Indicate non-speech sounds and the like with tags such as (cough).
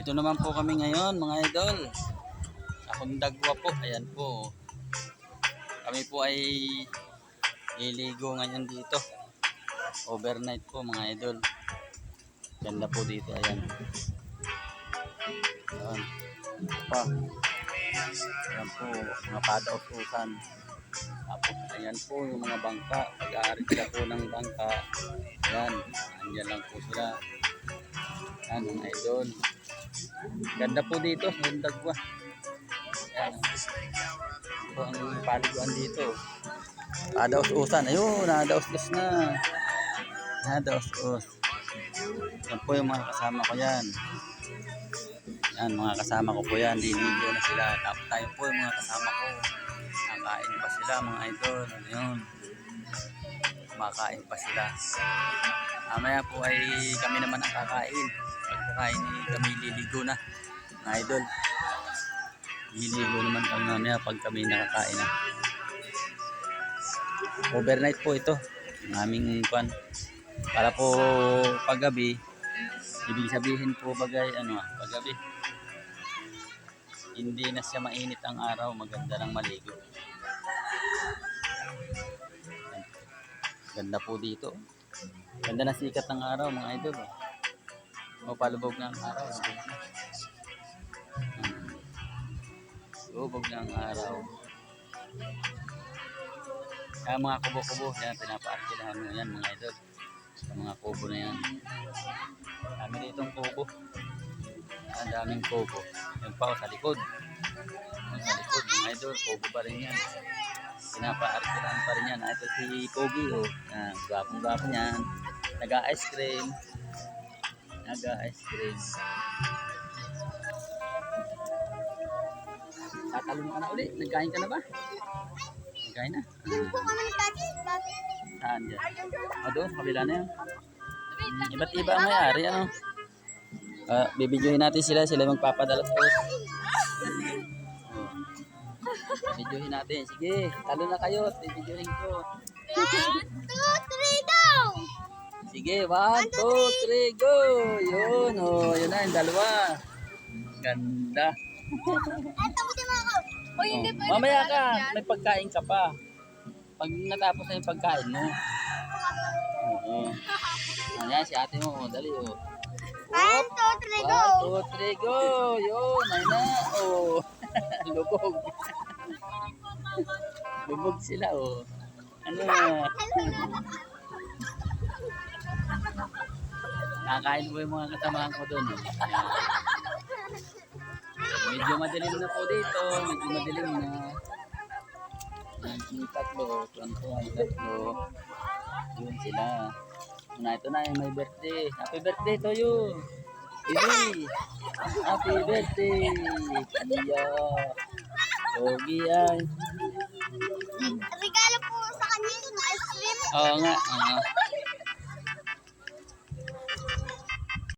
Dito naman po kami ngayon mga idol. Sa Hundagwa po. Ayan po. Kami po ay liligo ngayon dito. Overnight po mga idol. Ganda po dito. Ayan. Ayan. Pa. Ayan po. Mga padaw-tusan. Tapos ayan po yung mga bangka. Pag-aarit sila po ng bangka. Ayan. Andyan lang po sila. Ayan mga idol. Ganda po dito sa Hundagwa. Ayan. Ito ang paliguan dito. Padaos-usan. Ayun, nadaos-dos na. Nadaos-dos. Yan po yung mga kasama ko yan. Yan, mga kasama ko po yan. Dinigo na sila. Tapos tayo po yung mga kasama ko. Nakain pa sila mga idol. Ano yun? Kumakain pa sila. Mamaya po ay kami naman ang kakain. Pagkakain ay kami liligo na. Mga idol. Liligo naman kami mamaya pag kami nakakain na. Overnight po ito. Ang aming kwan. Para po paggabi, ibig sabihin po bagay ano paggabi. Hindi na siya mainit ang araw, maganda lang maligo. Ganda po dito. Ganda na sikat ng araw mga idol. O palubog na ang araw. Hmm. Lubog na ang araw. Kaya mga kubo-kubo, yan, pinapaarkilahan mo yan mga idol. Sa mga kubo na yan. Dami ditong kubo. Ang daming kubo. Yung pa, oh, sa likod. Yung sa likod, mga idol, kubo pa rin yan. Pinapaarkilahan pa rin yan. Ah, Ito si Pogi, oh. Yan, gwapong-gwapo niyan. Naga-ice cream. Naga-ice cream. Tatalon ka na ulit. Nagkain ka na ba? Nagkain na? Po kami Daddy. Daddy. Saan dyan? O doon, kabila na yan. Hmm, iba't iba ang may-ari, ano? Uh, bibidyohin natin sila, sila magpapadala sa post. (laughs) Bibidyohin natin. Sige, talo na kayo at bibidyohin ko. One, two, three, go! Sige, one, two, three, go! Yun, oh, yun na, yung dalawa. Ganda. Tapusin mo ako. O, hindi Oh, mamaya ka, may pagkain ka pa. Pag natapos na yung pagkain mo. Oo. Ayan, si ate mo, oh, dali, oh. One, two, three, go! One, two, three, go! Yun, ay na. Oh. (laughs) Lubog. Lubog sila, oh. Ano na? Kakain po yung mga kasamahan ko doon. Oh. Medyo madilim na po dito. Medyo madilim na. Yung tatlo, kwantuhan tatlo. Yun sila. Na ito na yung may birthday. Happy birthday to you. Bibi. Happy birthday. Iya. Pogi yan. Regalo po sa kanya yung ice cream. Oo nga. oo.